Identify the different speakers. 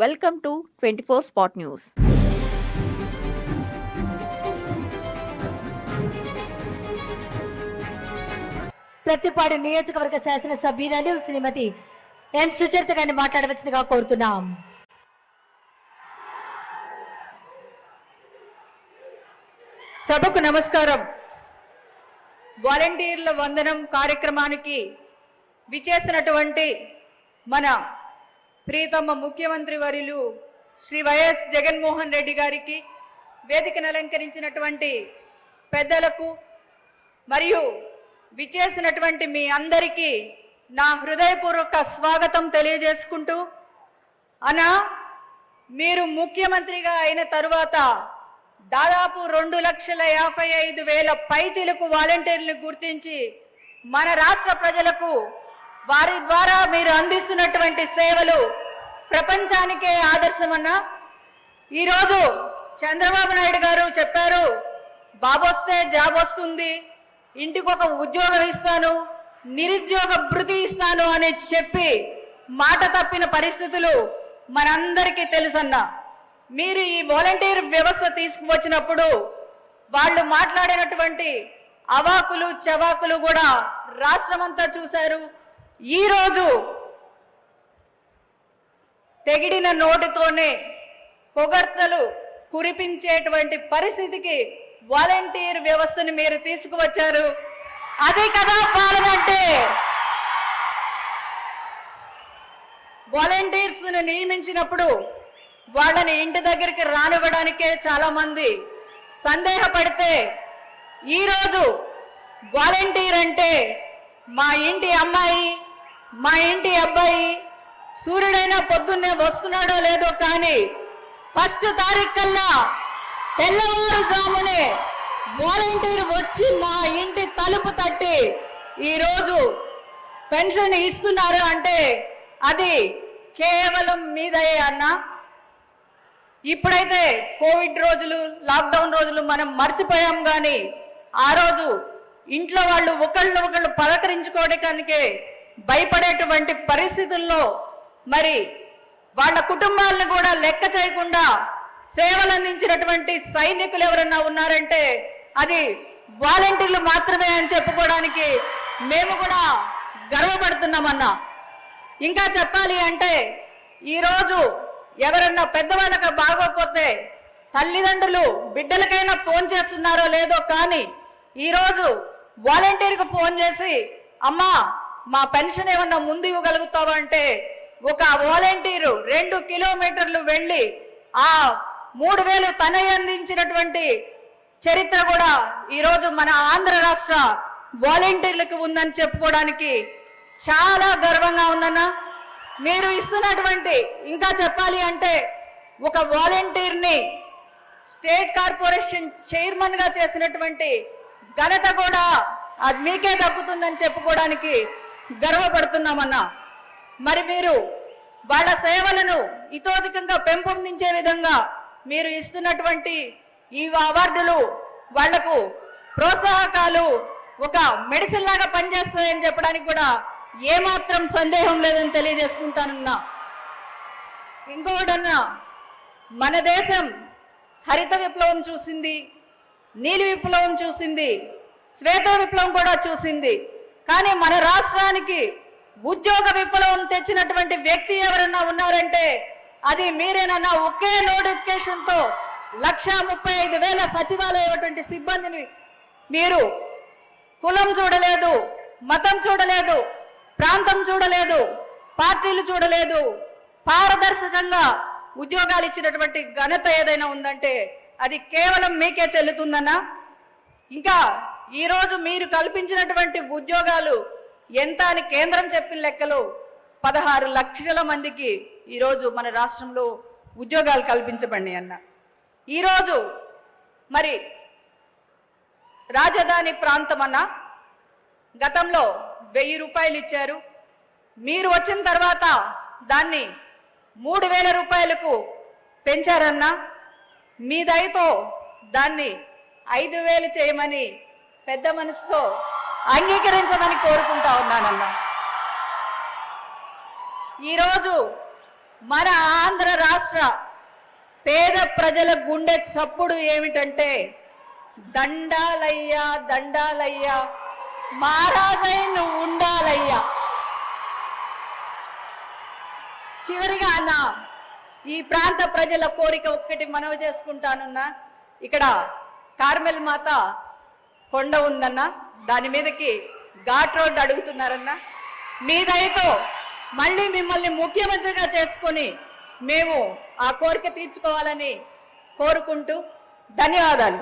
Speaker 1: Welcome to twenty four spot news
Speaker 2: Prathipadu నియోజకవర్గ శాసన సభ్యురాలు శ్రీమతి ఎన్. సుచరిత గారిని మాట్లాడవలసిందిగా కోరుతున్నాం.
Speaker 3: సభకు నమస్కారం. వాలంటీర్ల వందనం కార్యక్రమానికి విచేసినటువంటి మన ప్రియతమ ముఖ్యమంత్రి వర్యులు శ్రీ వైఎస్ జగన్మోహన్ రెడ్డి గారికి వేదికను అలంకరించినటువంటి పెద్దలకు మరియు విచేసినటువంటి మీ అందరికీ నా హృదయపూర్వక స్వాగతం తెలియజేసుకుంటూ అనా మీరు ముఖ్యమంత్రిగా అయిన తరువాత దాదాపు రెండు లక్షల యాభై ఐదు వేల పైచీలకు వాలంటీర్లు గుర్తించి మన రాష్ట్ర ప్రజలకు వారి ద్వారా మీరు అందిస్తున్నటువంటి సేవలు ప్రపంచానికే ఆదర్శమన్నా ఈరోజు చంద్రబాబు నాయుడు గారు చెప్పారు బాబొస్తే జాబ్ వస్తుంది ఇంటికి ఒక ఉద్యోగం ఇస్తాను నిరుద్యోగ భృతి ఇస్తాను అని చెప్పి మాట తప్పిన పరిస్థితులు మనందరికీ తెలుసన్నా. మీరు ఈ వాలంటీర్ వ్యవస్థ తీసుకువచ్చినప్పుడు వాళ్ళు మాట్లాడినటువంటి అవాకులు చవాకులు కూడా రాష్ట్రమంతా చూశారు ఈ రోజు తెగిడిన నోటితోనే పొగడ్తలు కురిపించేటువంటి పరిస్థితికి వాలంటీర్ వ్యవస్థను మీరు తీసుకువచ్చారు. అదే కదా పాలన అంటే. వాలంటీర్స్ నియమించినప్పుడు వాళ్ళని ఇంటి దగ్గరికి రానివ్వడానికే చాలా మంది సందేహపడితే ఈరోజు వాలంటీర్ అంటే మా ఇంటి అమ్మాయి మా ఇంటి అబ్బాయి సూర్యుడైనా పొద్దున్నే వస్తున్నాడో లేదో కానీ ఫస్ట్ తారీఖు కల్లా తెల్లవారుజామునే వాలంటీర్ వచ్చి మా ఇంటి తలుపు తట్టి ఈరోజు పెన్షన్ ఇస్తున్నారు అంటే అది కేవలం మీదయే అన్నా. ఇప్పుడైతే కోవిడ్ రోజులు లాక్డౌన్ రోజులు మనం మర్చిపోయాం కానీ ఆ రోజు ఇంట్లో వాళ్ళు ఒకళ్ళు ఒకళ్ళు పలకరించుకోవడానికే భయపడేటువంటి పరిస్థితుల్లో మరి వాళ్ళ కుటుంబాలను కూడా లెక్క చేయకుండా సేవలు అందించినటువంటి సైనికులు ఎవరన్నా ఉన్నారంటే అది వాలంటీర్లు మాత్రమే అని చెప్పుకోవడానికి మేము కూడా గర్వపడుతున్నామన్నా. ఇంకా చెప్పాలి అంటే ఈరోజు ఎవరన్నా పెద్దవాళ్ళకి బాగోకపోతే తల్లిదండ్రులు బిడ్డలకైనా ఫోన్ చేస్తున్నారో లేదో కానీ ఈరోజు వాలంటీర్కి ఫోన్ చేసి అమ్మా మా పెన్షన్ ఏమన్నా ముందు ఇవ్వగలుగుతావా అంటే ఒక వాలంటీరు రెండు కిలోమీటర్లు వెళ్ళి ఆ మూడు వేలు తనే అందించినటువంటి చరిత్ర కూడా ఈరోజు మన ఆంధ్ర రాష్ట్ర వాలంటీర్లకు ఉందని చెప్పుకోవడానికి చాలా గర్వంగా ఉందన్నా. మీరు ఇస్తున్నటువంటి ఇంకా చెప్పాలి అంటే ఒక వాలంటీర్ని స్టేట్ కార్పొరేషన్ చైర్మన్గా చేసినటువంటి ఘనత కూడా అది మీకే దక్కుతుందని చెప్పుకోవడానికి గర్వపడుతున్నామన్నా. మరి మీరు వాళ్ళ సేవలను ఇతోధికంగా పెంపొందించే విధంగా మీరు ఇస్తున్నటువంటి ఈ అవార్డులు వాళ్ళకు ప్రోత్సాహకాలు ఒక మెడిసిన్ లాగా పనిచేస్తాయని చెప్పడానికి కూడా ఏమాత్రం సందేహం లేదని తెలియజేసుకుంటానన్నా. ఇంకోటన్నా మన దేశం హరిత విప్లవం చూసింది నీలి విప్లవం చూసింది శ్వేత విప్లవం కూడా చూసింది. కానీ మన రాష్ట్రానికి ఉద్యోగ విప్లవం తెచ్చినటువంటి వ్యక్తి ఎవరన్నా ఉన్నారంటే అది మీరేనన్నా ఒకే నోటిఫికేషన్తో లక్ష ముప్పై ఐదు వేల సచివాలయటువంటి సిబ్బందిని మీరు కులం చూడలేదు మతం చూడలేదు ప్రాంతం చూడలేదు పార్టీలు చూడలేదు పారదర్శకంగా ఉద్యోగాలు ఇచ్చినటువంటి ఘనత ఏదైనా ఉందంటే అది కేవలం మీకే చెల్లుతుందన్నా? ఇంకా ఈరోజు మీరు కల్పించినటువంటి ఉద్యోగాలు ఎంత అని కేంద్రం చెప్పిన లెక్కలు పదహారు లక్షల మందికి ఈరోజు మన రాష్ట్రంలో ఉద్యోగాలు కల్పించబడి అన్న. ఈరోజు మరి రాజధాని ప్రాంతం అన్న గతంలో వెయ్యి రూపాయలు ఇచ్చారు. మీరు వచ్చిన తర్వాత దాన్ని మూడు వేల రూపాయలకు పెంచారన్నా. మీ దయతో దాన్ని ఐదు వేలు చేయమని పెద్ద మనసుతో అంగీకరించమని కోరుకుంటా ఉన్నానన్నా. ఈరోజు మన ఆంధ్ర రాష్ట్ర రాష్ట్ర పేద ప్రజల గుండె చప్పుడు ఏమిటంటే దండాలయ్యా దండాలయ్యా మారాజై నువ్వు ఉండాలయ్యా. చివరిగా అన్న ఈ ప్రాంత ప్రజల కోరిక ఒక్కటి మనవి చేసుకుంటానున్నా. ఇక్కడ కార్మెల్ మాత కొండ ఉందన్న దాని మీదకి ఘాట్ రోడ్ అడుగుతున్నారన్న. మీ దయతో మళ్ళీ మిమ్మల్ని ముఖ్యమంత్రిగా చేసుకొని మేము ఆ కోరిక తీర్చుకోవాలని కోరుకుంటూ ధన్యవాదాలు.